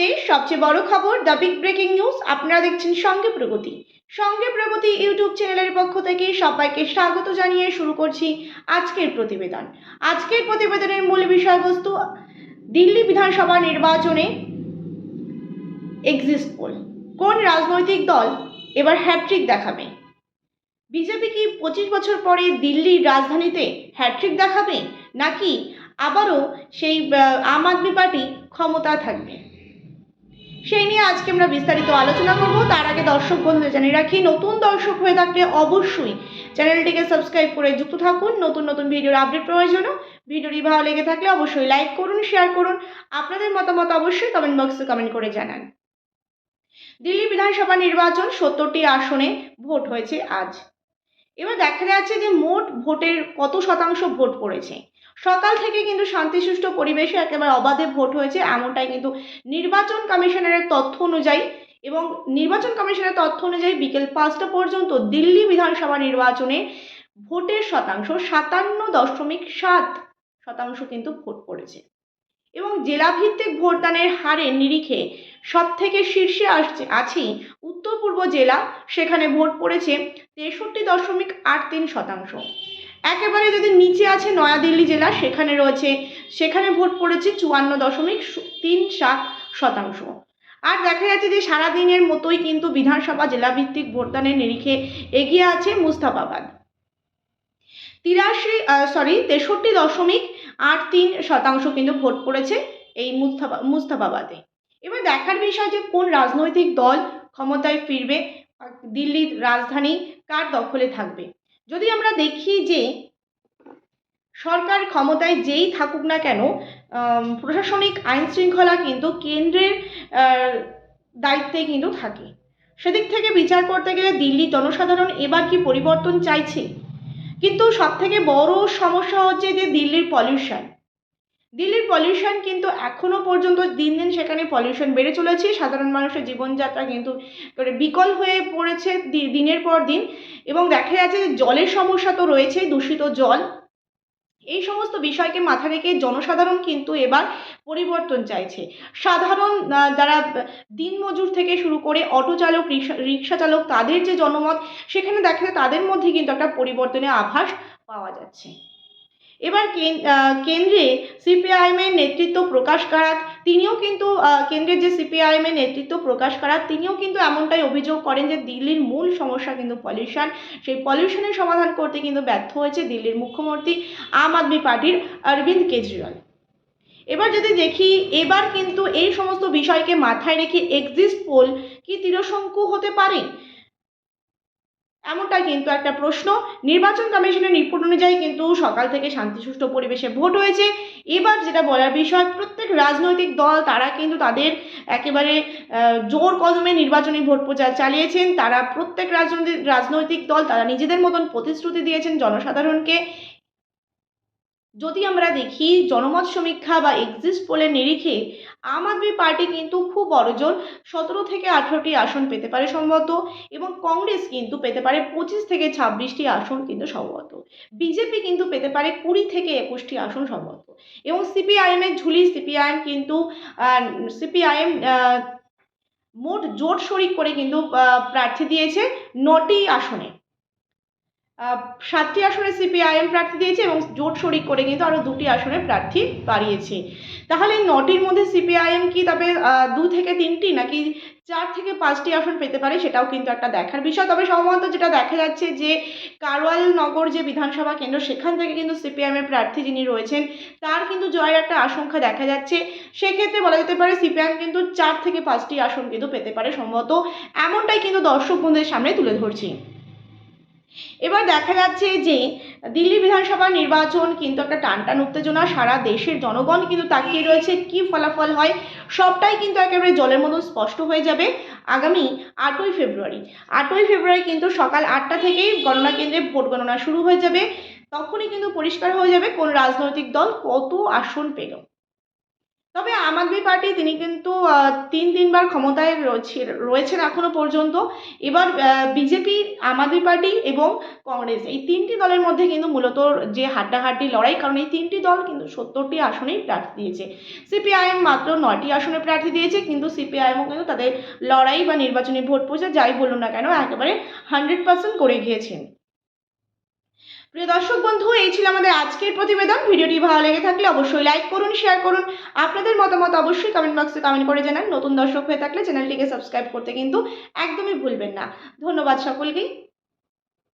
মুহূর্তে সবচেয়ে বড় খবর দ্য বিগ ব্রেকিং নিউজ। আপনারা দেখছেন সঙ্গে প্রগতি। সঙ্গে প্রগতি ইউটিউব চ্যানেলের পক্ষ থেকে সবাইকে স্বাগত জানিয়ে শুরু করছি আজকের প্রতিবেদন। আজকের প্রতিবেদনের মূল বিষয়বস্তু, দিল্লি বিধানসভা নির্বাচনে এক্সিস্ট পোল কোন রাজনৈতিক দল এবার হ্যাট্রিক দেখাবে? বিজেপি কি পঁচিশ বছর পরে দিল্লির রাজধানীতে হ্যাট্রিক দেখাবে? নাকি আবারও সেই আম আদমি পার্টি ক্ষমতা থাকবে? সেই নিয়ে আজকে আমরা বিস্তারিত আলোচনা করব। তার আগে দর্শক বন্ধুদের জানিয়ে রাখি, নতুন দর্শক হয়ে থাকলে অবশ্যই চ্যানেলটিকে সাবস্ক্রাইব করে যুক্ত থাকুন। নতুন নতুন ভিডিওর আপডেট পাওয়ার জন্য ভিডিওটি ভালো লেগে থাকলে অবশ্যই লাইক করুন শেয়ার করুন। আপনাদের মতামত অবশ্যই কমেন্ট বক্সে কমেন্ট করে জানান। দিল্লি বিধানসভা নির্বাচন সত্তরটি আসনে ভোট হয়েছে আজ। এবার দেখা যাচ্ছে যে মোট ভোটের কত শতাংশ ভোট পড়েছে। সকাল থেকে কিন্তু শান্তি শান্তিসুষ্ঠু পরিবেশে একেবারে অবাধে ভোট হয়েছে, এমনটাই কিন্তু নির্বাচন কমিশনারের তথ্য অনুযায়ী এবং নির্বাচন কমিশনের তথ্য অনুযায়ী বিকেল পাঁচটা পর্যন্ত দিল্লি বিধানসভা নির্বাচনে ভোটের শতাংশ সাতান্ন দশমিক সাত শতাংশ কিন্তু ভোট পড়েছে। এবং জেলাভিত্তিক ভোটদানের হারের নিরিখে সব থেকে শীর্ষে আসছে আছে উত্তর পূর্ব জেলা, সেখানে ভোট পড়েছে তেষট্টি দশমিক আট তিন শতাংশ। একেবারে যদি নিচে আছে নয়াদিল্লি জেলা, সেখানে রয়েছে, সেখানে ভোট পড়েছে চুয়ান্ন দশমিক তিন সাত শতাংশ। আর দেখা যাচ্ছে যে সারাদিনের মতোই কিন্তু বিধানসভা জেলাভিত্তিক ভোটদানের নিরিখে এগিয়ে আছে মুস্তাফাবাদ। তিরাশি সরি তেষট্টি দশমিক আট তিন শতাংশ কিন্তু ভোট পড়েছে এই মুস্তাফা, মুস্তাফাবাদে। এবার দেখার বিষয় যে কোন রাজনৈতিক দল ক্ষমতায় ফিরবে দিল্লির রাজধানী কার দখলে থাকবে? যদি আমরা দেখি যে সরকার ক্ষমতায় যেই থাকুক না কেন প্রশাসনিক আইন শৃঙ্খলা কিন্তু কেন্দ্রের দায়িত্বে কিন্তু থাকে। সেদিক থেকে বিচার করতে গেলে দিল্লির জনসাধারণ এবার কি পরিবর্তন চাইছে? কিন্তু সব থেকে বড় সমস্যা হচ্ছে যে দিল্লির পলিউশন দিল্লির পলিউশন কিন্তু এখনও পর্যন্ত দিন দিন সেখানে পলিউশন বেড়ে চলেছে। সাধারণ মানুষের জীবনযাত্রা কিন্তু বিকল হয়ে পড়েছে দিনের পর দিন। এবং দেখা যাচ্ছে যে জলের সমস্যা তো রয়েছেই, দূষিত জল। এই সমস্ত বিষয়কে মাথা রেখে জনসাধারণ কিন্তু এবার পরিবর্তন চাইছে। সাধারণ যারা দিনমজুর থেকে শুরু করে অটো চালক রিক্সা চালক, তাদের যে জনমত, সেখানে দেখা যায় তাদের মধ্যে কিন্তু একটা পরিবর্তনের আভাস পাওয়া যাচ্ছে। এবার কেন্দ্রে সিপিআইএমের নেতৃত্ব প্রকাশ কারাত তিনিও কিন্তু কেন্দ্রের যে সিপিআইএমের নেতৃত্ব প্রকাশ কারাত তিনিও কিন্তু এমনটাই অভিযোগ করেন যে দিল্লির মূল সমস্যা কিন্তু পলিউশন সেই পলিউশনের সমাধান করতে কিন্তু ব্যর্থ হয়েছে দিল্লির মুখ্যমন্ত্রী আম আদমি পার্টির অরবিন্দ কেজরিওয়াল। এবার যদি দেখি, এবার কিন্তু এই সমস্ত বিষয়কে মাথায় রেখে এক্সিস্ট পোল কি তিরশঙ্কু হতে পারে? এমনটা কিন্তু একটা প্রশ্ন। নির্বাচন কমিশনের রিপোর্ট অনুযায়ী কিন্তু সকাল থেকে শান্তি সুষ্ঠু পরিবেশে ভোট হয়েছে। এবার যেটা বলার বিষয়, প্রত্যেক রাজনৈতিক দল তারা কিন্তু তাদের একেবারে জোর কদমে নির্বাচনী ভোট প্রচার চালিয়েছেন। তারা প্রত্যেক রাজনৈতিক রাজনৈতিক দল তারা নিজেদের মতন প্রতিশ্রুতি দিয়েছেন জনসাধারণকে। যদি আমরা দেখি জনমত সমীক্ষা বা এক্সিস্ট পোলের নিরিখে, আম আদমি পার্টি কিন্তু খুব বড়জোর সতেরো থেকে আঠেরোটি আসন পেতে পারে সম্ভবত এবং কংগ্রেস কিন্তু পেতে পারে পঁচিশ থেকে ছাব্বিশটি আসন কিন্তু সম্ভবত। বিজেপি কিন্তু পেতে পারে কুড়ি থেকে একুশটি আসন সম্ভবত। এবং সিপিআইএমের ঝুলি সিপিআইএম কিন্তু সিপিআইএম মোট জোট শরিক করে কিন্তু প্রার্থী দিয়েছে নটি আসনে। সাতটি আসনে সিপিআইএম প্রার্থী দিয়েছে এবং জোট শরিক করে কিন্তু আরও দুটি আসনে প্রার্থী বাড়িয়েছে। তাহলে নটির মধ্যে সিপিআইএম কি তবে দু থেকে তিনটি নাকি চার থেকে পাঁচটি আসন পেতে পারে সেটাও কিন্তু একটা দেখার বিষয়। তবে সম্ভবত যেটা দেখা যাচ্ছে যে কারওয়াল নগর যে বিধানসভা কেন্দ্র, সেখান থেকে কিন্তু সিপিআইএমের প্রার্থী যিনি রয়েছেন, তার কিন্তু জয়ের একটা আশঙ্কা দেখা যাচ্ছে। সেক্ষেত্রে বলা যেতে পারে সিপিআইএম কিন্তু চার থেকে পাঁচটি আসন কিন্তু পেতে পারে সম্ভবত। এমনটাই কিন্তু দর্শক বন্ধুদের সামনে তুলে ধরছি। এবার দেখা যাচ্ছে যে দিল্লি বিধানসভা নির্বাচন কিন্তু একটা টানটান উত্তেজনা, সারা দেশের জনগণ কিন্তু তাকিয়ে রয়েছে কি ফলাফল হয়, সবটাই কিন্তু একেবারে জলের মতো স্পষ্ট হয়ে যাবে আগামী আটই ফেব্রুয়ারি। আটই ফেব্রুয়ারি কিন্তু সকাল আটটা থেকেই গণনা কেন্দ্রে ভোট গণনা শুরু হয়ে যাবে। তখনই কিন্তু পরিষ্কার হয়ে যাবে কোন রাজনৈতিক দল কত আসন পেল। তবে আম আদমি পার্টি তিনি কিন্তু তিন তিনবার ক্ষমতায় রয়েছে- রয়েছেন এখনও পর্যন্ত। এবার বিজেপি, আম আদমি পার্টি এবং কংগ্রেস এই তিনটি দলের মধ্যে কিন্তু মূলত যে হাড্ডাহাড্ডি লড়াই, কারণ এই তিনটি দল কিন্তু সত্তরটি আসনেই প্রার্থী দিয়েছে। সিপিআইএম মাত্র নয়টি আসনে প্রার্থী দিয়েছে, কিন্তু সিপিআইএমও কিন্তু তাদের লড়াই বা নির্বাচনী ভোট প্রচার যাই বলুন না কেন, একেবারে হান্ড্রেড পার্সেন্ট করে গিয়েছেন। প্রিয় দর্শক বন্ধু, এই ছিল আমাদের আজকের প্রতিবেদন। ভিডিওটি ভালো লেগে থাকলে অবশ্যই লাইক করুন শেয়ার করুন। আপনাদের মতামত অবশ্যই কমেন্ট বক্সে কমেন্ট করে জানান। নতুন দর্শক হয়ে থাকলে চ্যানেলটিকে সাবস্ক্রাইব করতে কিন্তু একদমই ভুলবেন না। ধন্যবাদ সকলকেই।